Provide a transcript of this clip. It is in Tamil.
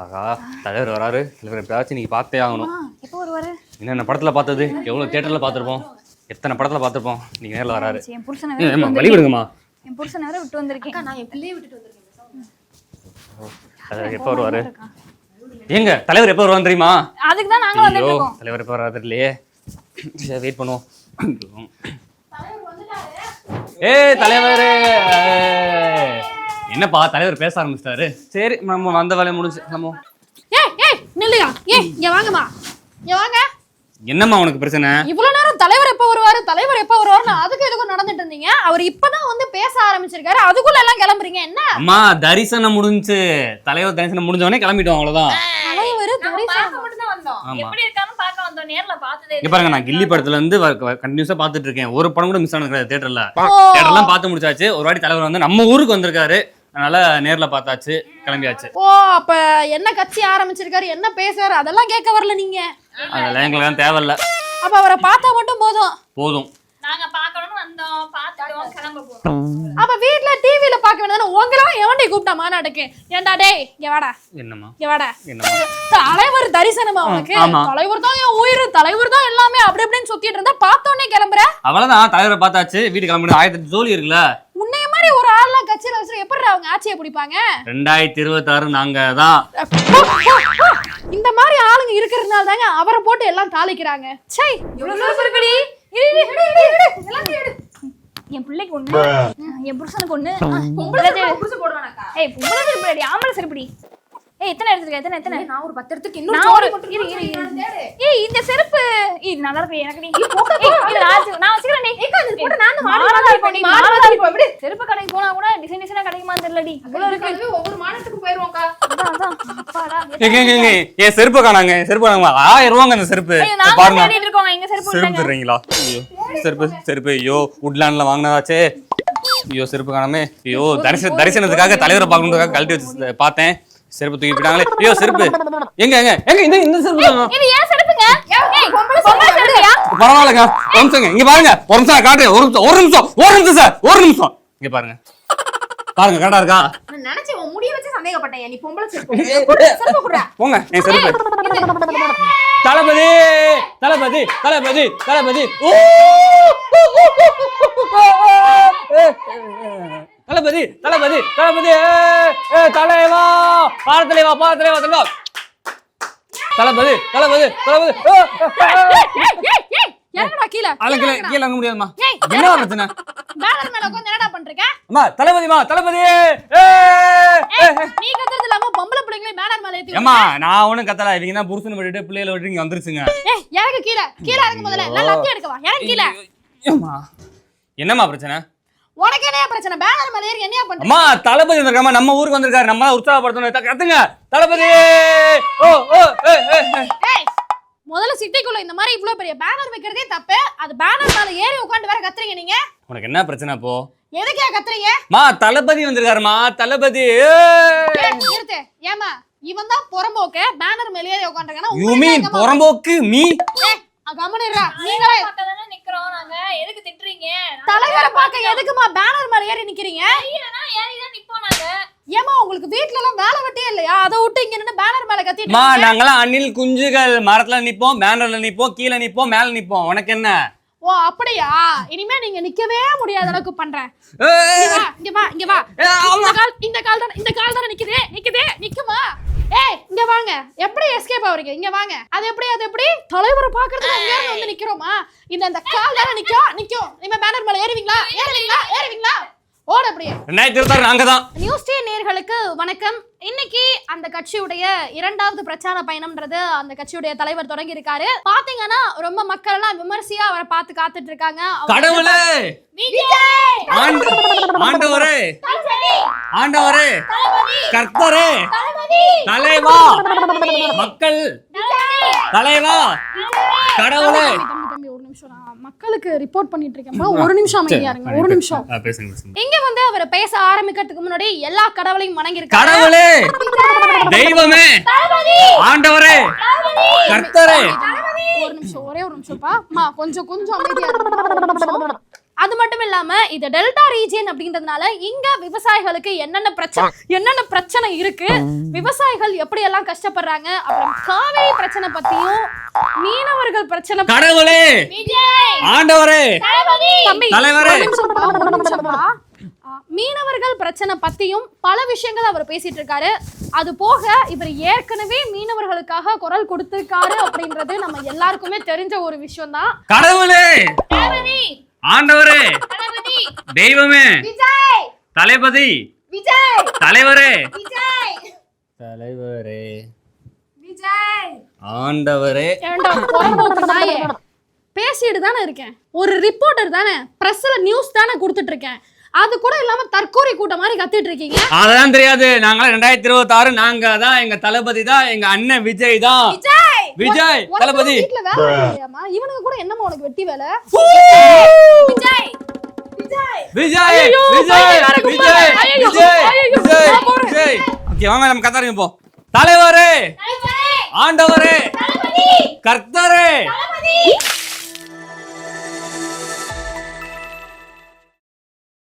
ஆகா தலைவர் வராரு. தலைவர் எப்பயாச்சும் நீங்க பார்த்தே ஆகணும். எப்போ வருவாரு? என்னென்ன படத்துல பார்த்தது? எவ்வளவு தியேட்டர்ல பார்த்திருப்போம்? எத்தனை படத்துல பார்த்திருப்போம்? நீங்க நேர்ல வராரு. என் புருஷனை வேற ஏம்மா, வழி விடுங்கம்மா. என் புருஷனை வேற விட்டு வந்திருக்கேன். நான் என் பிள்ளையை விட்டுட்டு வந்திருக்கேன். தலைவர் எப்போ வருவாரு? ஏங்க தலைவர் எப்போ வருவான்னு தெரியுமா? அதுக்கு தான் நாங்க வந்துட்டு ஐயோ இருக்கோம் தலைவர் எப்போ வராது இல்லையே சரி வெயிட் பண்ணுவோம். ஏ தலைவர். என்னப்பா தலைவர் பேச ஆரம்பிச்சிட்டாரு. சரி நம்ம வந்த வேலையை முடிஞ்சு நம்ம. ஏய் ஏய் நில்லுயா? ஏய் இங்க வாங்கம்மா. இங்க வாங்க. என்னம்மா உனக்கு பிரச்சனை? இவ்வளவு நேரம் தலைவர் எப்ப வருவாரு? தலைவர் எப்ப வருவாருன்னு அதுக்கு எதுக்கும் நடந்துட்டு இருந்தீங்க? அவர் இப்பதான் வந்து பேச ஆரம்பிச்சிருக்காரு. அதுக்குள்ள எல்லாம் கிளம்புறீங்க. என்ன? அம்மா தரிசனம் முடிஞ்சு. தலைவர் தரிசனம் முடிஞ்ச உடனே கிளம்பிட்டோம் அவ்வளவுதான். தலைவர் ஆமா. எப்படி இருக்கான்னு பார்க்க வந்தோம். நேர்ல பார்த்ததே இங்க பாருங்க நான் கில்லி படத்துல இருந்து கண்டினியூஸா பாத்துட்டு இருக்கேன். ஒரு படம் கூட மிஸ் ஆனது கிடையாது தியேட்டர்ல. தியேட்டர்லாம் பார்த்து முடிச்சாச்சு. ஒரு வாட்டி தலைவர் வந்து நம்ம ஊருக்கு வந்திருக்காரு. அதனால நேர்ல பார்த்தாச்சு கிளம்பியாச்சு. ஓ அப்ப என்ன கட்சி ஆரம்பிச்சிருக்காரு என்ன பேசுறாரு அதெல்லாம் கேட்க வரல நீங்க. அதெல்லாம் எங்களுக்கு தேவையில்ல. அப்ப அவரை பார்த்தா மட்டும் போதும். போதும். நாங்க பார்க்கணும்னு வந்தோம் பார்த்துட்டோம் கிளம்ப போறோம். அப்ப வீட்ல டிவில பார்க்க வேண்டியதானே உங்களெல்லாம் எவன்டி கூப்பிட்டா மாநாட்டுக்கு? ஏன்டா டேய் இங்க வாடா. என்னம்மா? இங்க வாடா. என்னம்மா? தலைவர் தரிசனமா உனக்கு. தலைவர் தான் என் உயிர் தலைவர் தான் எல்லாமே அப்படி இப்படின்னு சுத்திட்டு இருந்தா பார்த்தோன்னே கிளம்புற? அவ்வளவுதான் தலைவரை பார்த்தாச்சு வீட்டுக்கு கிளம்பி ஆயிரத்தி ஜோலி இருக்குல்ல உன்னைய மாதிரி ஒரு ஆள்லாம் கட்சியில வச்சு எப்படி அவங்க ஆட்சியை பிடிப்பாங்க? ரெண்டாயிரத்தி இருபத்தாறு நாங்க தான் இந்த மாதிரி ஆளுங்க இருக்கிறதுனால தாங்க அவரை போட்டு எல்லாம் தாளிக்கிறாங்க. சை. என் பிள்ளைக்கு ஒண்ணு. என் புருஷனுக்கு ஒண்ணு. பொம்பளை ஏய் பொம்பளை செருப்படி ஆம்பளை செருப்படி. ஏய் எத்தனை எடுத்துருக்க எத்தனை எத்தனை? நான் ஒரு பத்து இடத்துக்கு நான் ஒரு இரு இரு இரு. ஏய் இந்த செருப்பு. இது நல்லா இருக்கு எனக்கு நீ நான் வச்சு- நான் வச்சுக்கிறேன் நீ. நான் மாடலா இருக்கும் நீ மாடலா இருக்கும் எப்படி செருப்பு கடைக்கு போனா கூட டிசைன் டிசைனா கிடைக்குமான்னு தெரியலடி. இவ்வளவு இருக்கு. ஒவ்வொரு மாநிலத்துக்கு போயிருவோம்க்கா. அதான் அதான். அப்பாடா என் செருப்பு காணாங்க செருப்பு காணாங்க. ஆயிரம் ரூபாங்க அந்த செருப்பு. ஐயோ, நாங்க பாருங்க. தேடிட்டு இருக்கோங்க எங்க செருப்பு செருப்பு ஐயோ செருப்பு செருப்பு ஐயோ உட்லாண்ட்ல வாங்கினதாச்சே. ஐயோ செருப்பு காணாமே. ஐயோ தரிசன தரிசனத்துக்காக தலைவரை பார்க்கணுன்றதுக்காக கழட்டி வச்சு பார்த்தேன். செருப்பு தூக்கி போயிட்டாங்களே ஐயோ செருப்பு. எங்க எங்க எங்க இந்த இந்த செருப்பு? இது ஏன் செருப்புங்க? ஏய் பொம்பளை செருப்பியா? பரவாயில்லங்க. ஒரு நிமிஷங்க இங்க பாருங்க. ஒரு நிமிஷம் காட்டுறேன். ஒரு நிமிஷம் ஒரு நிமிஷம் ஒரு நிமிஷம் சார். ஒரு நிமிஷம். இங்க பாருங்க. பாருங்க கரெக்டா இருக்கா? நான் நினைச்சேன் உன் முடிய வச்சு சந்தேகப்பட்டேன். நீ பொம்பளை செருப்பு போங்க என் செருப்பு. தளபதி தளபதி தளபதி தளபதி. ஓ! தளபதி தளபதி தலைவா பார தலைவா பார தலைவா தலைவா. தளபதி தளபதி தளபதி இறங்கடா கீழே. கீழே கீழே இறங்க முடியாதுமா ஏய், என்ன பிரச்சனை பேனர் மேல உட்கார்ந்து என்னடா பண்றீங்க? அம்மா தளபதிமா தளபதி. நீ கத்துறது இல்லாம பொம்பளை பிள்ளைங்களே பேனர் மேல ஏத்தி நான் ஒண்ணும் கத்தல. இவங்க தான் புருஷனை விட்டுட்டு பிள்ளைகளை விட்டு இங்க வந்துருச்சுங்க. ஏய் இறங்கு கீழே. கீழே இறங்கு முதல்ல. நான் லத்தி எடுக்கவா? இறங்கு கீழே. ஏம்மா என்னம்மா பிரச்சனை? உனக்கு என்ன பிரச்சனை? பேனர் மேல ஏறி என்னையா பண்ற அம்மா தளபதி வந்திருக்காம நம்ம ஊருக்கு வந்திருக்காரு. நம்ம உற்சாகப்படுத்தணும். கத்துங்க. தளபதி! ஓ ஓ. ஏய் முதல்ல சிட்டிக்குள்ள இந்த மாதிரி இவ்ளோ பெரிய பேனர் வைக்கிறதே தப்பு. அது பேனர் மேல ஏறி உட்கார்ந்து வேற கத்துறீங்க நீங்க. உனக்கு என்ன பிரச்சனை இப்போ எதுக்கே கத்துறீங்க? மா தளபதி வந்திருக்காருமா தளபதி! நிறுத்து. ஏமா இவன் தான் புறம்போக்கு. பேனர் மேல ஏறி உட்காந்துருக்கானா யூ மீன் புறம்போக்கு? மீ கமனிரா நீங்களே நாங்க எதுக்கு திட்டுறீங்க? தலைவரை பார்க்க எதுக்குமா பேனர் மேல ஏறி நிக்கிறீங்க? ஏறி தான் நிப்போம் நாங்க. ஏமா உங்களுக்கு வீட்ல எல்லாம் வேலை வெட்டியே இல்லையா? அதை விட்டு இங்க நின்னு பேனர் மேல கத்திட்டு மா? நாங்களாம் அணில் குஞ்சுகள் மரத்துல நிப்போம் பேனர்ல நிப்போம் கீழே நிப்போம் மேல நிப்போம். உனக்கு என்ன? ஓ அப்படியா? இனிமே நீங்க நிக்கவே முடியாத அளவுக்கு பண்றேன். இங்க வா இங்க வா. இந்த கால் இந்த கால் தானே இந்த கால் தானே நிக்குதே நிக்குதே நிக்குமா? ஏய் இங்க வாங்க. எப்படி எஸ்கேப் ஆவறீங்க? இங்க வாங்க. அது எப்படி அது எப்படி? தலைவரை பாக்குறதுக்கு அங்க வந்து நிக்கிறோமா? இந்த இந்த கால் தானே நிக்கும் நிக்கும் நீங்க பேனர் மேல ஏறுவீங்களா? ஏறுவீங்களா? ஏறுவீங்களா? ஓட அப்படியே நாங்க தான் நியூஸ் டே நேர்களுக்கு வணக்கம். இன்னைக்கு அந்த கட்சியுடைய இரண்டாவது பிரச்சார பயணம்ன்றது அந்த கட்சியுடைய தலைவர் தொடங்கி இருக்காரு பாத்தீங்கன்னா ரொம்ப மக்கள் எல்லாம் விமர்சையா அவரை பார்த்து காத்துட்டு இருக்காங்க கடவுளே! ஆண்டு ஆண்டவரே! ஆண்டவரே! கர்த்தரே! தலைவா. மக்கள். தலைவா. கடவுளே. மக்களுக்கு ரிப்போர்ட் பண்ணிட்டு இருக்கேன்ப்பா ஒரு நிமிஷம் அமைதியா இருங்க. ஒரு நிமிஷம். இங்க வந்து அவர் பேச ஆரம்பிக்கிறதுக்கு முன்னாடி எல்லா கடவுளையும் வணங்கி இருக்காரு கடவுளே. தெய்வமே. ஆண்டவரே. கர்த்தரே. ஒரு நிமிஷம் ஒரே ஒரு நிமிஷம்ப்பா கொஞ்சம் கொஞ்சம் அமைதியா. அது மட்டும் இல்லாம இது டெல்டா ரீஜியன் அப்படின்றதுனால இங்க விவசாயிகளுக்கு என்னென்ன பிரச்சனை என்னென்ன பிரச்சனை இருக்கு? விவசாயிகள் எப்படி எல்லாம் கஷ்டப்படுறாங்க? அப்புறம் காவேரி பிரச்சனை பத்தியும் மீனவர்கள் பிரச்சனை கடவுளே! ஆண்டவரே! தம்பி, தலைவரே. மீனவர்கள் பிரச்சனை பத்தியும் பல விஷயங்கள் அவர் பேசிட்டு இருக்காரு அது போக இவர் ஏற்கனவே மீனவர்களுக்காக குரல் கொடுத்திருக்காரு அப்படின்றது நம்ம எல்லாருக்குமே தெரிஞ்ச ஒரு விஷயம் தான் கடவுளே ஆண்டவரே! தெய்வமே! தளபதி! தலைவரே! தலைவரே! ஆண்டவரே! பேசிட்டு தானே இருக்கேன். ஒரு ரிப்போர்ட்டர் தானே. பிரஸ்ல நியூஸ் தானே கொடுத்துட்டு இருக்கேன் அது கூட இல்லாம தற்கொலை கூட்டம் மாதிரி கத்திட்டு இருக்கீங்க அதெல்லாம் தெரியாது. நாங்களாம் ரெண்டாயிரத்தி இருபத்தி ஆறு நாங்க தான் எங்க தளபதி தான் எங்க அண்ணன் விஜய் தான். விஜய் தளபதி. வீட்ல வேலை இல்லையாம்மா? இவனுக்கு கூட என்னம்மா உனக்கு வெட்டி வேலை? விஜய் விஜய். விஜய் விஜய் விஜய் போறேன். விஜய். ஓகே வாங்க நம்ம கத்தாரிங்க போ. தலைவரே ஆண்டவரே கர்த்தரே.